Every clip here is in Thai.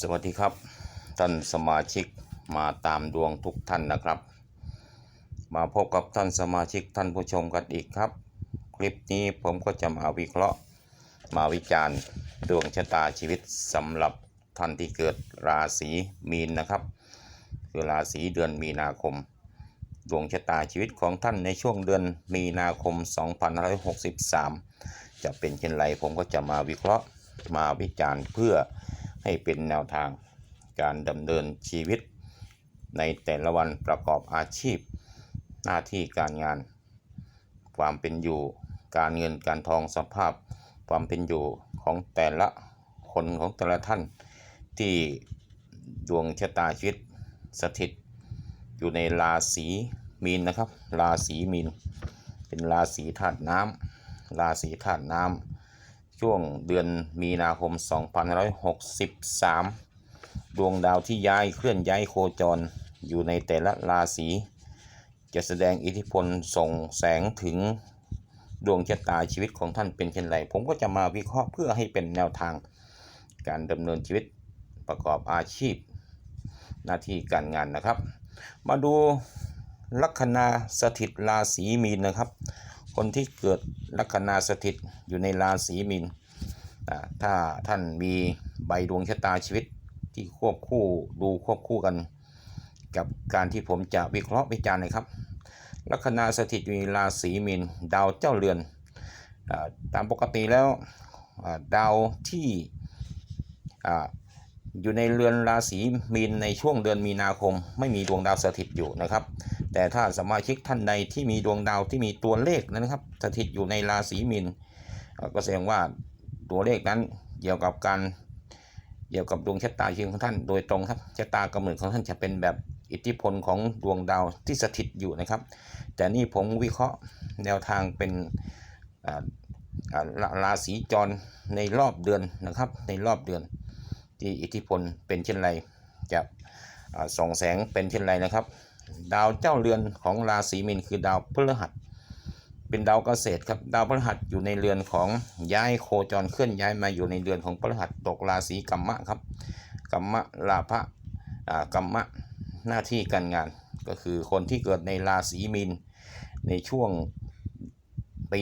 สวัสดีครับ ท่านสมาชิกมาตามดวงทุกท่านนะครับ มาพบกับท่านสมาชิกท่านผู้ชมกันอีกครับ คลิปนี้ผมก็จะมาวิเคราะห์ มาวิจารณ์ดวงชะตาชีวิตสำหรับท่านที่เกิดราศีมีนนะครับ คือราศีเดือนมีนาคม ดวงชะตาชีวิตของท่านในช่วงเดือนมีนาคม 2563 จะเป็นเช่นไรผมก็จะมาวิเคราะห์มาวิจารณ์เพื่อ ให้เป็นแนวทางการดำเนินชีวิต ในแต่ละวันประกอบอาชีพ หน้าที่การงาน ความเป็นอยู่ การเงินการทองสภาพ ความเป็นอยู่ของแต่ละคนของแต่ละท่าน ที่ดวงชะตาชีวิตสถิต อยู่ในราศีมีนนะครับ ราศีมีน เป็นราศีธาตุน้ำราศีธาตุน้ำ ช่วงเดือนมีนาคม 2563 ดวงดาวที่ย้ายเคลื่อนย้ายโคจรอยู่ในแต่ละราศีจะแสดงอิทธิพลส่งแสงถึงดวงชะตาชีวิตของท่านเป็นเช่นไร ผมก็จะมาวิเคราะห์เพื่อให้เป็นแนวทาง การดำเนินชีวิตประกอบอาชีพ หน้าที่การงานนะครับ มาดูลัคนาสถิตราศีมีนนะครับ คนที่เกิดลัคนาสถิตอยู่ในราศีมีนถ้าท่านมีใบดวงชะตาชีวิตที่ควบคู่ดูควบคู่กัน กับการที่ผมจะวิเคราะห์วิจารณ์นะครับ ลัคนาสถิตอยู่ในราศีมีนดาวเจ้าเรือนอตามปกติแล้วดาวที่ อยู่ในเรือนราศีมีนในช่วงเดือนมีนาคม ไม่มีดวงดาวสถิตอยู่นะครับ แต่ถ้าสมาชิกท่านใดที่มีดวงดาวที่มีตัวเลขนะครับ สถิตอยู่ในราศีมีนก็แสดงว่าตัวเลขนั้นเกี่ยวกับการเกี่ยวกับดวงชะตาชีวิตของท่านโดยตรงครับชะตากำเนิดของท่านจะเป็นแบบอิทธิพลของดวงดาวที่สถิตอยู่นะครับ แต่นี่ผมวิเคราะห์แนวทางเป็นราศีจรในรอบเดือนนะครับ ในรอบเดือน ที่อิทธิพลเป็นเช่นไรจะส่องแสงเป็นเช่นไรนะครับ ดาวเจ้าเรือนของราศีมีนคือดาวพฤหัส เป็นดาวเกษตรครับดาวพฤหัสอยู่ในเรือนของย้ายโคจรเคลื่อนย้ายมาอยู่ในเรือนของพฤหัสตกราศีกัมมะครับกัมมะลาภะกัมมะหน้าที่การงานก็คือคนที่เกิดในราศีมีนในช่วงปี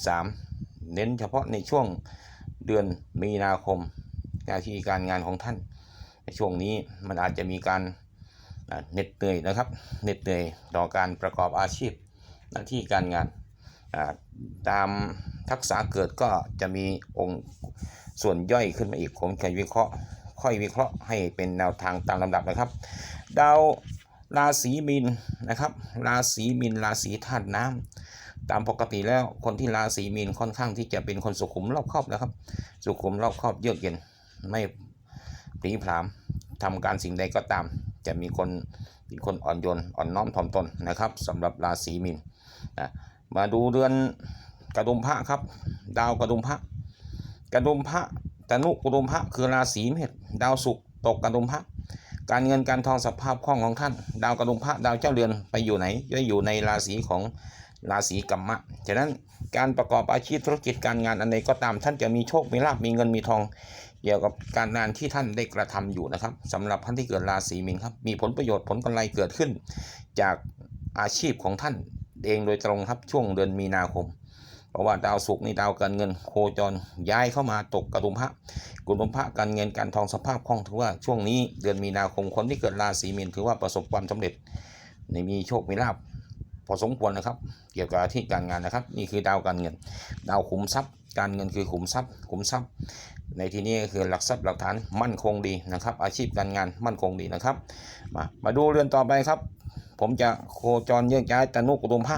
2563 เน้นเฉพาะในช่วงเดือนมีนาคม หน้าที่การงานของท่าน ในช่วงนี้มันอาจจะมีการเหน็ดเหนื่อยนะครับเหน็ดเหนื่อยต่อการประกอบอาชีพหน้าที่การงานตามทักษะเกิดก็จะมีองค์ส่วนย่อยขึ้นมาอีกผมจะวิเคราะห์ค่อยวิเคราะห์ให้เป็นแนวทางตามลำดับนะครับ ดาวราศีมีนนะครับราศีมีนราศีธาตุน้ำตามปกติแล้วคนที่ราศีมีนค่อนข้างที่จะเป็นคนสุขุมรอบคอบนะครับ สุขุมรอบคอบเยือกเย็น ไม่พลีพรามทำการสิ่งใดก็ตาม จะมีคนเป็นคนอ่อนโยนอ่อนน้อมถ่อมตนนะครับสำหรับราศีมีนนะมาดูเดือนกระดุมพระครับ ดาวกระดุมพระกระดุมพระตนุกระดุมพระคือราศีเมษดาวศุกร์ตกกระดุมพระการเงินการทองสภาพคล่องของท่าน ดาวกระดุมพระดาวเจ้าเรือนไปอยู่ไหนจะอยู่ในราศีของราศีกัมมะ ฉะนั้นการประกอบอาชีพธุรกิจการงานอันใดก็ตามท่านจะมีโชค มีลาภ มีเงิน มีทอง เกี่ยวกับการงานที่ท่านได้กระทำอยู่นะครับสำหรับท่านที่เกิดราศีมีนครับมีผลประโยชน์ผลกำไรเกิดขึ้น จากอาชีพของท่านเองโดยตรงครับช่วงเดือนมีนาคมเพราะว่าดาวศุกร์นี่ดาวการเงินโคจรย้ายเข้ามาตกกระดุมพระกระดุมพระการเงินการทองสภาพคล่องถือว่าช่วงนี้เดือนมีนาคมคนที่เกิดราศีมีนถือว่าประสบความสำเร็จในมีโชคมีลาภพอสมควรนะครับ เกี่ยวกับอาชีพการงานนะครับ นี่คือดาวการเงิน ดาวขุมทรัพย์ การเงินคือขุมทรัพย์ขุมทรัพย์ ในที่นี้ก็คือหลักทรัพย์หลักฐานมั่นคงดีนะครับ อาชีพการงานมั่นคงดีนะครับ มามาดูเรือนต่อไปครับ ผมจะโคจรเยื่อย้ายตนุกรุมพระ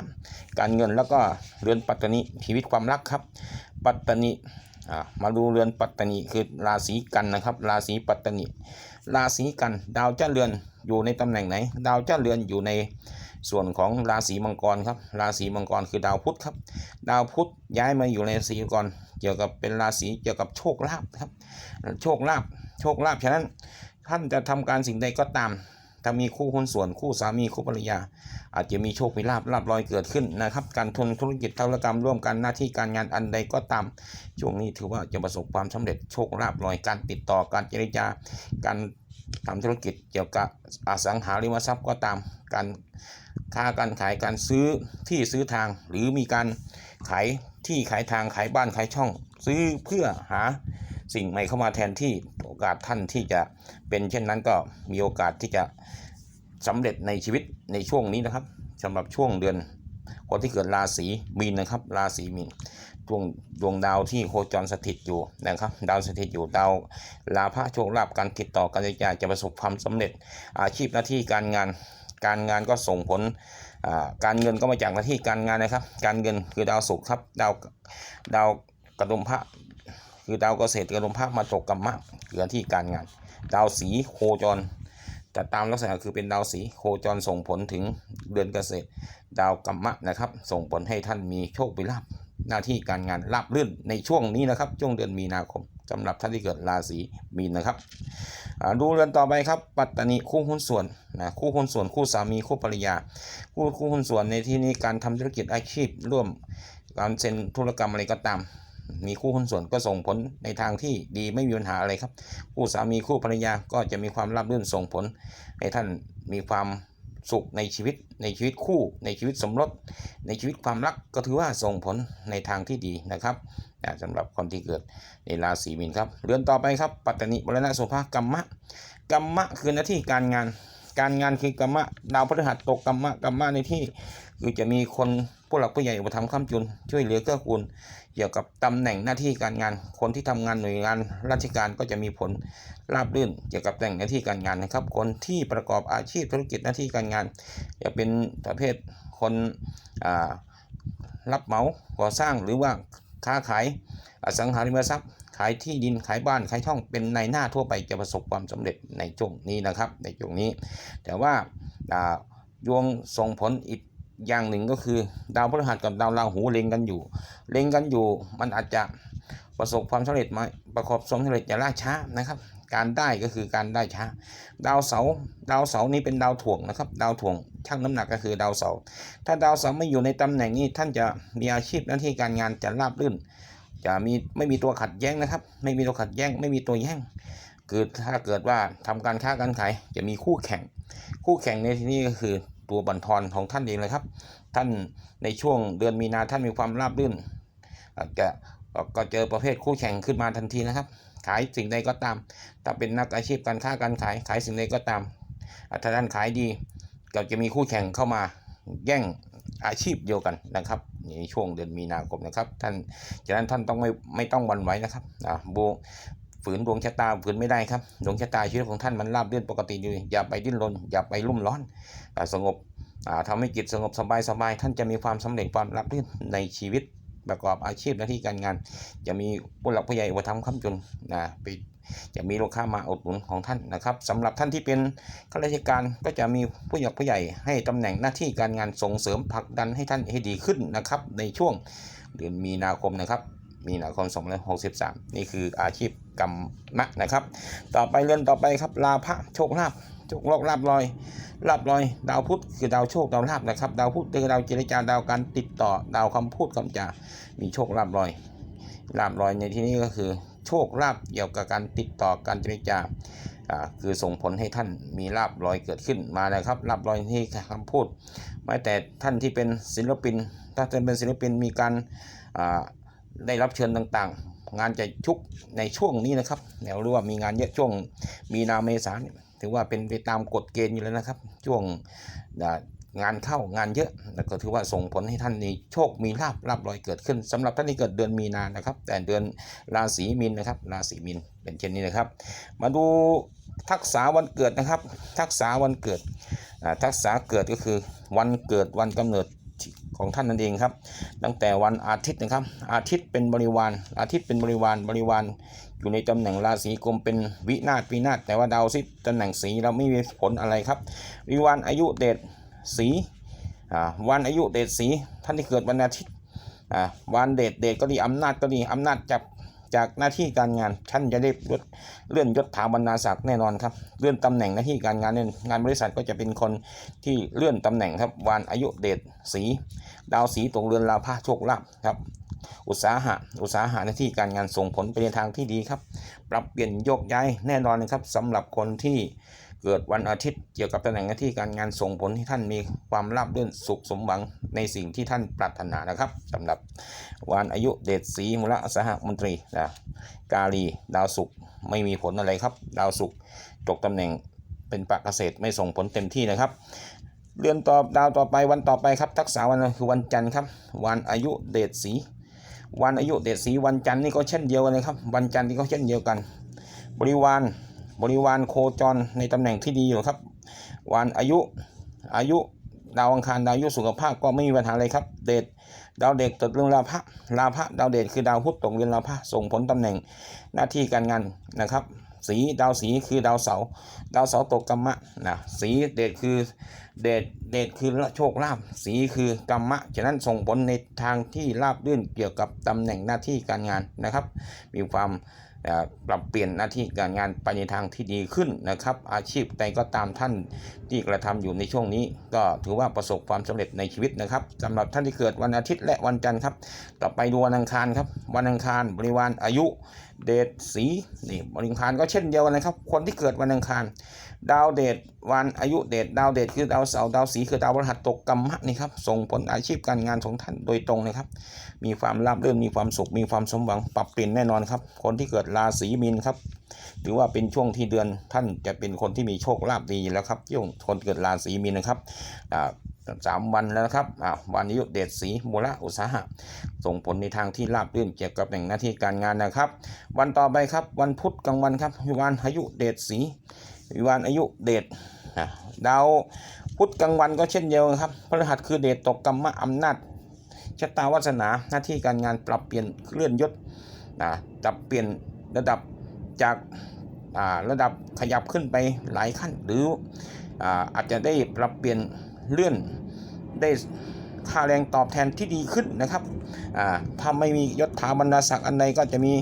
การเงินแล้วก็เรือนปัตตนิชีวิตความรักครับ ปัตตนิมาดูเรือนปัตตนิคือราศีกันนะครับ ราศีปัตตนิราศีกัน ดาวเจ้าเรือนอยู่ในตำแหน่งไหน ดาวเจ้าเรือนอยู่ใน ส่วนของราศีมังกรครับ ราศีมังกรคือดาวพุธครับ ดาวพุธย้ายมาอยู่ในราศีมังกรเกี่ยวกับเป็นราศีเกี่ยวกับโชคลาภครับ โชคลาภโชคลาภฉะนั้นท่านจะทำการสิ่งใดก็ตาม ถ้ามีคู่หุ้นส่วนคู่สามีคู่ภรรยา อาจจะมีโชคมีลาบลาบลอยเกิดขึ้นนะครับ การทุนธุรกิจธุรกรรมร่วมกันหน้าที่การงานอันใดก็ตาม ช่วงนี้ถือว่าจะประสบความสำเร็จโชคลาบลอยการติดต่อการเจรจาการทำธุรกิจเกี่ยวกับอสังหาริมทรัพย์ก็ตาม การค้าการขายการซื้อที่ซื้อทาง หรือมีการขายที่ขายทางขายบ้านขายช่อง ซื้อเพื่อหาสิ่งใหม่เข้ามาแทนที่โอกาสท่านที่จะเป็นเช่นนั้นก็มีโอกาสที่จะสำเร็จในชีวิตในช่วงนี้นะครับสำหรับช่วงเดือนคนที่เกิดราศีมีนนะครับ ราศีมีนดวงดวงดาวที่โคจรสถิตอยู่นะครับ ดาวสถิตอยู่ดาวลาภโชคลาภการติดต่อการจรจาจะประสบความสำเร็จอาชีพหน้าที่การงาน การงานก็ส่งผลการเงินก็มาจากหน้าที่การงานนะครับ การเงินคือดาวศุกร์ครับดาวดาวกระดุมพระคือดาวเกษตรกระดุมพระมาตกกรรมะคือหน้าที่การงาน ดาวสีโคจรแต่ตามลักษณะคือเป็นดาวสีโคจรส่งผลถึงเดือนเกษตร ดาวกรรมะนะครับ ส่งผลให้ท่านมีโชคมีลาภหน้าที่การงานราบรื่นในช่วงนี้นะครับ ช่วงเดือนมีนาคม สำหรับท่านที่เกิดราศีมีนนะครับดูเรือนต่อไปครับ ปัตตานีคู่หุ้นส่วนนะคู่หุ้นส่วนคู่สามีคู่ภรรยา คู่คู่หุ้นส่วนในที่นี้การทำธุรกิจอาชีพ ร่วมการเซ็นธุรกรรมอะไรก็ตาม มีคู่หุ้นส่วนก็ส่งผลในทางที่ดีไม่มีปัญหาอะไรครับ คู่สามีคู่ภรรยาก็จะมีความราบรื่นส่งผล ให้ท่านมีความสุขในชีวิตในชีวิตคู่ในชีวิตสมรสในชีวิตความรักก็ถือว่าส่งผลในทางที่ดีนะครับ อ่าสำหรับคนที่เกิดในราศีมีนครับเรือนต่อไปครับ ปัตตานีมรณะโสภากรรมะกรรมะคือหน้าที่การงาน การงานคือกรรมะดาวพฤหัสตกกรรมะกรรมะในที่ คือจะมีคนผู้หลักผู้ใหญ่อุปถัมภ์ค้ำจุน ช่วยเหลือเกื้อกูลเกี่ยวกับตำแหน่งหน้าที่การงาน คนที่ทำงานหน่วยงานราชการก็จะมีผลราบรื่นเกี่ยวกับตำแหน่งหน้าที่การงานนะครับ คนที่ประกอบอาชีพธุรกิจหน้าที่การงานจะเป็นประเภทคนอ่ารับเหมาก่อสร้างหรือว่า ค้าขายอสังหาริมทรัพย์ ขายที่ดินขายบ้านขายช่องเป็นในหน้าทั่วไปจะประสบความสำเร็จในช่วงนี้นะครับ ในช่วงนี้ แต่ว่าดวงส่งผลอีกอย่างหนึ่งก็คือ ดาวพฤหัสกับดาวราหูเล็งกันอยู่ เล็งกันอยู่มันอาจจะประสบความสำเร็จไหมประกอบความสำเร็จจะล่าช้านะครับ การได้ก็คือการได้ช้า ดาวเสาดาวเสานี้เป็นดาวถ่วงนะครับ ดาวถ่วงชั่งน้ำหนักก็คือดาวเสา ถ้าดาวเสาไม่อยู่ในตำแหน่งนี้ท่านจะมีอาชีพหน้าที่การงานจะราบรื่น จะมีไม่มีตัวขัดแย้งนะครับ ไม่มีตัวขัดแย้ง ไม่มีตัวแย่งคือถ้าเกิดว่าทำการค้าการขายจะมีคู่แข่ง คู่แข่งในที่นี้ก็คือตัวบันทอนของท่านเองเลยครับ ท่านในช่วงเดือนมีนาท่านมีความราบรื่นอาจจะก็เจอประเภทคู่แข่งขึ้นมาทันทีนะครับ ขายสิ่งใดก็ตาม ถ้าเป็นนักอาชีพการค้าการขายขายสิ่งใดก็ตามถ้าท่านขายดีก็จะมีคู่แข่งเข้ามาแย่งอาชีพเดียวกันนะครับในช่วงเดือนมีนาคมนะครับ ท่านฉะนั้นท่านต้องไม่ไม่ต้องวันไหวนะครับอ่าบูฝืนดวงชะตาฝืนไม่ได้ครับดวงชะตาชีวิตของท่านมันราบเรื่อนปกติอยู่อย่าไปดิ้นรนอย่าไปรุ่มร้อนอสงบอ่าทำให้จิตสงบสบายสบายท่านจะมีความสำเร็จความรับรื่นในชีวิต ประกอบอาชีพหน้าที่การงาน จะมีผู้หลักผู้ใหญ่อุปถัมภ์ค้ำจุนนะไปจะมีลูกค้ามาอุดหนุนของท่านนะครับสำหรับท่านที่เป็นข้าราชการก็จะมีผู้หลักผู้ใหญ่ให้ตำแหน่งหน้าที่การงานส่งเสริมผลักดันให้ท่านให้ดีขึ้นนะครับในช่วงเดือนมีนาคมนะครับ มีนาคม2563 นี่คืออาชีพกรรมะนะครับ ต่อไปเรื่องต่อไปครับลาภะโชคลาภโชคลาภลาบลอยลาบลอย ดาวพุธคือดาวโชคดาวลาบนะครับ ดาวพุธคือดาวเจรจาดาวการติดต่อดาวคำพูดคำจา มีโชคลาบลอยลาบลอยในที่นี้ก็คือ โชคลาบเกี่ยวกับการติดต่อการเจรจาคือส่งผลให้ท่านมีลาบลอยเกิดขึ้นมาแล้วครับลาบลอยที่คำพูดแม้แต่ท่านที่เป็นศิลปิน ถ้าท่านเป็นศิลปินมีการ ได้รับเชิญต่างๆ งานจะชุกในช่วงนี้นะครับแนวรู้ว่ามีงานเยอะช่วงมีนาเมษาเนี่ยถือว่าเป็นไปตามกฎเกณฑ์อยู่แล้วนะครับ ช่วงงานเข้างานเยอะแล้วก็ถือว่าส่งผลให้ท่านมีโชคมีลาบลาบลอยเกิดขึ้นสำหรับท่านที่เกิดเดือนมีนานะครับ แต่เดือนราศีมีนนะครับ ราศีมีนเป็นเช่นนี้นะครับ มาดูทักษะวันเกิดนะครับ ทักษะวันเกิดทักษะเกิดก็คือวันเกิดวันกำเนิด ของท่านนั่นเองครับ ตั้งแต่วันอาทิตย์นะครับ อาทิตย์เป็นบริวาร อาทิตย์เป็นบริวารบริวาร อยู่ในตำแหน่งราศีกรมเป็นวินาศวินาศแต่ว่าดาวซิตำแหน่งสีเราไม่มีผลอะไรครับบริวารอายุเดชสีวันอายุเดชสีท่านที่เกิดวันอาทิตย์วันเดชเดชก็ดีอำนาจก็ดีอำนาจจับ จากหน้าที่การงานท่านจะได้ลดเลื่อนยศถาบรรดาศักดิ์แน่นอนครับเลื่อนตำแหน่งหน้าที่การงานเนี่ยงานบริษัทก็จะเป็นคนที่เลื่อนตำแหน่งครับวานอายุเดชสี ดาวสีตกเรือนลาภาโชคลาภครับอุตสาหะ อุตสาหะหน้าที่การงานส่งผลไปในทางที่ดีครับ ปรับเปลี่ยนโยกย้ายแน่นอนนะครับสำหรับคนที่ เกิดวันอาทิตย์เกี่ยวกับตำแหน่งหน้าที่การงานส่งผลให้ท่านมีความราบรื่นสุขสมหวังในสิ่งที่ท่านปรารถนานะครับสำหรับวันอายุเดชศรีมุระอุตสหมนตรีนะกาลีดาวศุกร์ไม่มีผลอะไรครับ ดาวศุกร์ตกตำแหน่งเป็นปะเกษตรไม่ส่งผลเต็มที่นะครับเดือนต่อดาวต่อไปวันต่อไปครับ ทักษะวันคือวันจันทร์ครับ วันอายุเดชศรีวันอายุเดชศรีวันจันทร์นี่ก็เช่นเดียวกันเลยครับ วันจันทร์นี่ก็เช่นเดียวกัน บริวาร บริวารโคจรในตำแหน่งที่ดีอยู่ครับ วันอายุอายุดาวอังคารดาวอายุสุขภาพก็ไม่มีปัญหาเลยครับ เดชดาวเด็กตกเรื่องลาภะลาภะดาวเดชคือดาวพุธตกเรือนลาภะส่งผลตำแหน่งหน้าที่การงานนะครับ สีดาวสีคือดาวเสาดาวเสาตกกรรมะนะสีเดชคือเดชเดชคือโชคลาภสีคือกรรมะฉะนั้นส่งผลในทางที่ราบรื่นเกี่ยวกับตำแหน่งหน้าที่การงานนะครับ มีความ เอ่อปรับเปลี่ยนหน้าที่การงานไปในทางที่ดีขึ้นนะครับ อาชีพใดก็ตามท่านที่กระทำอยู่ในช่วงนี้ ก็ถือว่าประสบความสำเร็จในชีวิตนะครับสำหรับท่านที่เกิดวันอาทิตย์และวันจันทร์ครับ ต่อไปดูวันอังคารครับ วันอังคารบริวารอายุ เดชสีนี่บริวารก็เช่นเดียวกันนะครับ คนที่เกิดวันอังคาร ดาวเดชวันอายุเดชดาวเดชคือดาวเสาร์ดาวสีคือดาวพฤหัสตกกรรมะนี่ครับส่งผลอาชีพการงานของท่านโดยตรงนะครับ มีความราบรื่นมีความสุขมีความสมหวังปรับเปลี่ยนแน่นอนครับ คนที่เกิดราศีมีนครับถือว่าเป็นช่วงที่เดือนท่านจะเป็นคนที่มีโชคลาภดีแล้วครับช่วงคนเกิดราศีมีนนะครับอ่าสามวันแล้วครับอ่าวันอายุเดชสีมูลอุตสาหะ ส่งผลในทางที่ราบรื่นเกี่ยวกับแหน่งหน้าที่การงานนะครับ วันต่อไปครับ วันพุธกลางวันครับวันอายุเดชสีวิวานอายุเดชนะดาวพุธกลางวันก็เช่นเดียวกันครับพฤหัสคือเดชตกกรรมะอำนาจชะตาวาสนาหน้าที่การงานปรับเปลี่ยนเลื่อนยศนะปรับเปลี่ยนระดับจากอ่าระดับขยับขึ้นไปหลายขั้นหรืออ่าอาจจะได้ปรับเปลี่ยน เลื่อนได้ค่าแรงตอบแทนที่ดีขึ้นนะครับถ้าไม่มียศถาบรรดาศักดิ์อันใดก็จะมี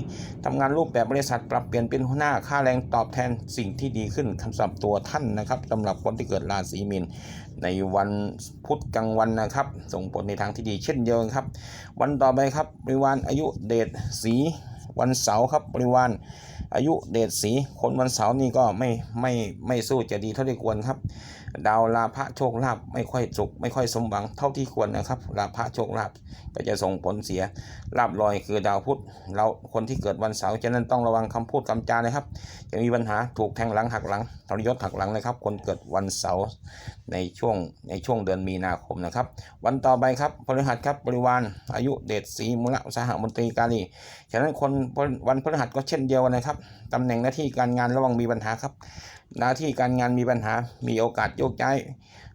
ทำงานรูปแบบบริษัทปรับเปลี่ยนเป็นหัวหน้าค่าแรงตอบแทนสิ่งที่ดีขึ้นสำหรับตัวท่านนะครับสำหรับคนที่เกิดราศีมีนในวันพุธกลางวันนะครับ ส่งผลในทางที่ดีเช่นเดียวกันครับ วันต่อไปครับบริวารอายุเดชสีวันเสาร์ครับบริวารอายุเดชสีคนวันเสาร์นี่ก็ไม่ไม่ไม่สู้จะดีเท่าที่ควรครับ ดาวลาภะโชคลาภไม่ค่อยสุขไม่ค่อยสมหวังเท่าที่ควรนะครับลาภะโชคลาภก็จะส่งผลเสียลาบลอยคือดาวพุธเราคนที่เกิดวันเสาร์ฉะนั้นต้องระวังคำพูดคำจานะครับ จะมีปัญหาถูกแทงหลังหักหลังทรยศหักหลังนะครับ คนเกิดวันเสาร์ในช่วงในช่วงเดือนมีนาคมนะครับ วันต่อไปครับพฤหัสครับบริวารอายุเดชศรีมุระสหมนตรีกาลีฉะนั้นคนวันพฤหัสก็เช่นเดียวกันนะครับตำแหน่งหน้าที่การงานระวังมีปัญหาครับ หน้าที่การงานมีปัญหา มีโอกาสโยกย้าย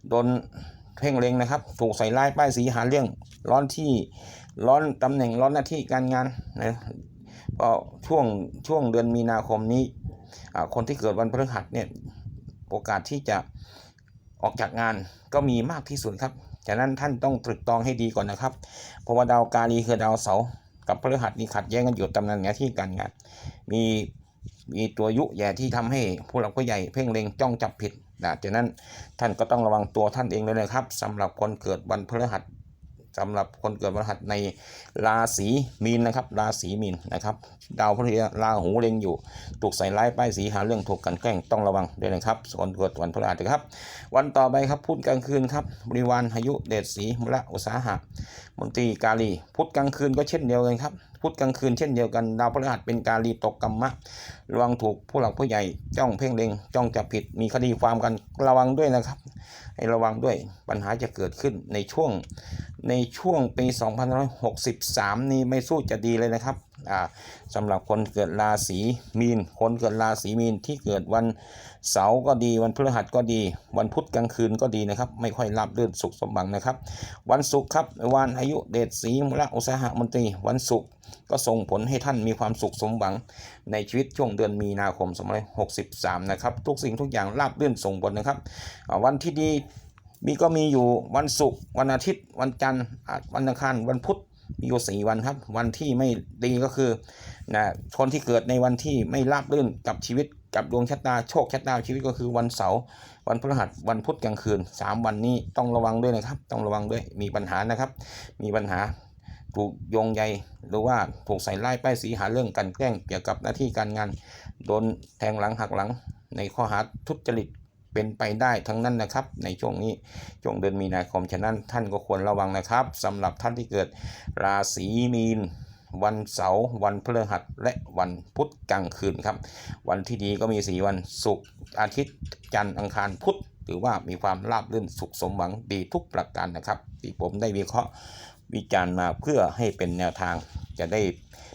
โดนเพ่งเล็งนะครับ ถูกใส่ร้ายป้ายสีหาเรื่อง ร้อนที่ร้อนตำแหน่งร้อนหน้าที่การงานนะก็ช่วงช่วงเดือนมีนาคมนี้ คนที่เกิดวันพฤหัสเนี่ยโอกาสที่จะออกจากงานก็มีมากที่สุดครับฉะนั้นท่านต้องตรึกตรองให้ดีก่อนนะครับ เพราะว่าดาวกาลีคือดาวเสาร์กับพฤหัสนี่ขัดแย้งกันอยู่ตำแหน่งหน้าที่การงาน มี มีตัวยุแย่ที่ทำให้ผู้หลักผู้ใหญ่เพ่งเล็งจ้องจับผิดนะฉะนั้นท่านก็ต้องระวังตัวท่านเองเลยนะครับสำหรับคนเกิดวันพฤหัส สำหรับคนเกิดวันพฤหัสในราศีมีนนะครับ ราศีมีนนะครับ ดาวพฤหัสราหูเล็งอยู่ ถูกใส่ร้ายป้ายสีหาเรื่องถูกกันแกล้งต้องระวังด้วยนะครับส่วนเกิดวันพฤหัสครับ วันต่อไปครับพุธกลางคืนครับบริวารอายุเดชสีมุระอุตสาหะมนตรีกาลี พุธกลางคืนก็เช่นเดียวกันครับพุธกลางคืนเช่นเดียวกันดาวพฤหัสเป็นกาลีตกกรรมะระวังถูกผู้หลักผู้ใหญ่จ้องเพ่งเล็งจ้องจับผิดมีคดีความกันระวังด้วยนะครับ ให้ระวังด้วยปัญหาจะเกิดขึ้นในช่วง ในช่วงปี 2563 นี้ไม่สู้จะดีเลยนะครับอ่าสำหรับคนเกิดราศีมีน คนเกิดราศีมีนที่เกิดวันเสาร์ก็ดี วันพฤหัสก็ดี วันพุธกลางคืนก็ดีนะครับ ไม่ค่อยรับเรื่อนสุขสมบังนะครับ วันศุกร์ครับวันอายุเดชศรีมุระอุตสาหมนตรี วันศุกร์ก็ส่งผลให้ท่านมีความสุขสมหวัง ในชีวิตช่วงเดือนมีนาคม 2563 นะครับ ทุกสิ่งทุกอย่างราบเรื่อนส่งผลนะครับ วันที่ดี มีก็มีอยู่วันศุกร์วันอาทิตย์ วันจันทร์วันอังคารวันพุธมีอยู่สี่วันครับ วันที่ไม่ดีก็คือนะคนที่เกิดในวันที่ไม่ราบรื่นกับชีวิตกับดวงชะตาโชคชะตาชีวิตก็คือวันเสาร์วันพฤหัสวันพุธกลางคืนสามวันนี้ต้องระวังด้วยนะครับ ต้องระวังด้วยมีปัญหานะครับ มีปัญหาถูกโยงใยหรือว่าถูกใส่ร้ายป้ายสีหาเรื่องกันแกล้งเกี่ยวกับหน้าที่การงาน โดนแทงหลังหักหลัง ในข้อหาทุจริต เป็นไปได้ทั้งนั้นนะครับ ในช่วงนี้ช่วงเดือนมีนาคมฉะนั้นท่านก็ควรระวังนะครับสำหรับท่านที่เกิดราศีมีนวันเสาร์วันพฤหัสและวันพุธกลางคืนครับ วันที่ดีก็มีสีวันศุกร์อาทิตย์จันทร์อังคารพุธถือว่ามีความราบรื่นสุขสมหวังดีทุกประการนะครับที่ผมได้วิเคราะห์วิจารณ์มาเพื่อให้เป็นแนวทาง จะได้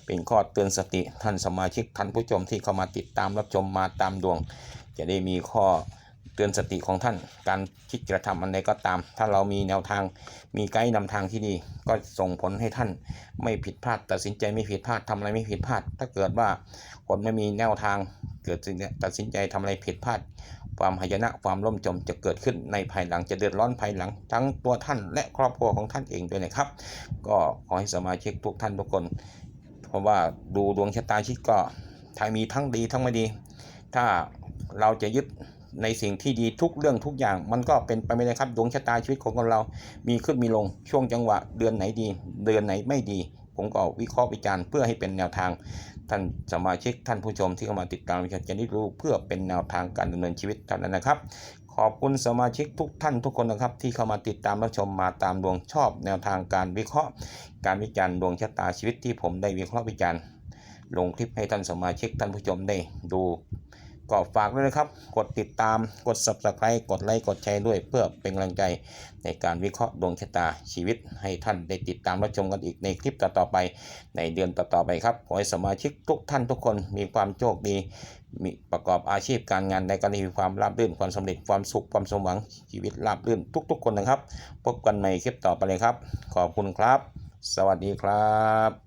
เป็นข้อเตือนสติท่านสมาชิกท่านผู้ชมที่เข้ามาติดตามรับชมมาตามดวง จะได้มีข้อ เตือนสติของท่าน การคิดกระทำอันใดก็ตาม ถ้าเรามีแนวทางมีไกด์นำทางที่ดี ก็ส่งผลให้ท่านไม่ผิดพลาด ตัดสินใจไม่ผิดพลาดทำอะไรไม่ผิดพลาด ถ้าเกิดว่าคนไม่มีแนวทางเกิดสิ่งตัดสินใจทำอะไรผิดพลาด ความหายนะความล่มจมจะเกิดขึ้นในภายหลังจะเดือดร้อนภายหลัง ทั้งตัวท่านและครอบครัวของท่านเองด้วยนะครับ ก็ขอให้สมาชิกทุกท่านทุกคน เพราะว่าดูดวงชะตาชีวิตก็ถ้ามีทั้งดีทั้งไม่ดี ถ้าเราจะยึด ในสิ่งที่ดีทุกเรื่องทุกอย่าง มันก็เป็นไปไม่ได้ครับดวงชะตาชีวิตของคนเรา มีขึ้นมีลงช่วงจังหวะเดือนไหนดี เดือนไหนไม่ดี ผมก็วิเคราะห์วิจารณ์เพื่อให้เป็นแนวทาง ท่านสมาชิกท่านผู้ชมที่เข้ามาติดตามจะได้รู้เพื่อเป็นแนวทางการดำเนินชีวิตเท่านั้นนะครับ ขอบคุณสมาชิกทุกท่านทุกคนนะครับ ที่เข้ามาติดตามรับชมมาตามดวงชอบ แนวทางการวิเคราะห์ การวิจารณ์ดวงชะตาชีวิตที่ผมได้วิเคราะห์วิจารณ์ลงคลิปให้ท่านสมาชิกท่านผู้ชมได้ดู ก็ฝากด้วยนะครับ กดติดตาม กด subscribe กดไลค์ กดแชร์ด้วย เพื่อเป็นกำลังใจในการวิเคราะห์ดวงชะตาชีวิต ให้ท่านได้ติดตามรับชมกันอีกในคลิปต่อๆไป ในเดือนต่อๆไปครับ ขอให้สมาชิกทุกท่านทุกคนมีความโชคดี มีประกอบอาชีพการงานในการมีความราบรื่น ความสำเร็จ ความสุข ความสมหวัง ชีวิตราบรื่นทุก ๆ คนนะครับ พบกันในคลิปต่อไปเลยครับ ขอบคุณครับ สวัสดีครับ